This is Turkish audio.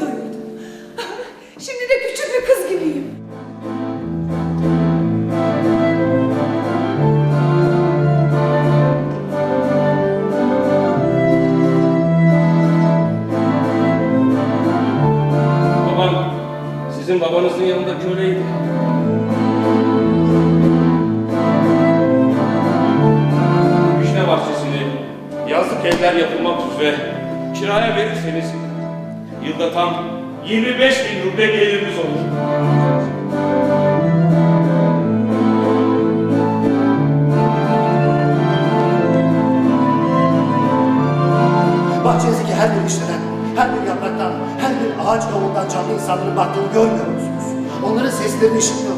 burada. Şimdi de küçük bir kız gibiyim. Babam sizin babanızın yanında köleydi. Vişne bahçesini yazlık evler yapılmak üzere kiraya verirseniz yılda tam 25 bin ruble geliriniz olur. Bahçenizdeki her bir işleden, her bir yapraktan, her bir ağaç kavuğundan canlı insanların baktığını görmüyor musunuz? Onların seslerini işitmiyor?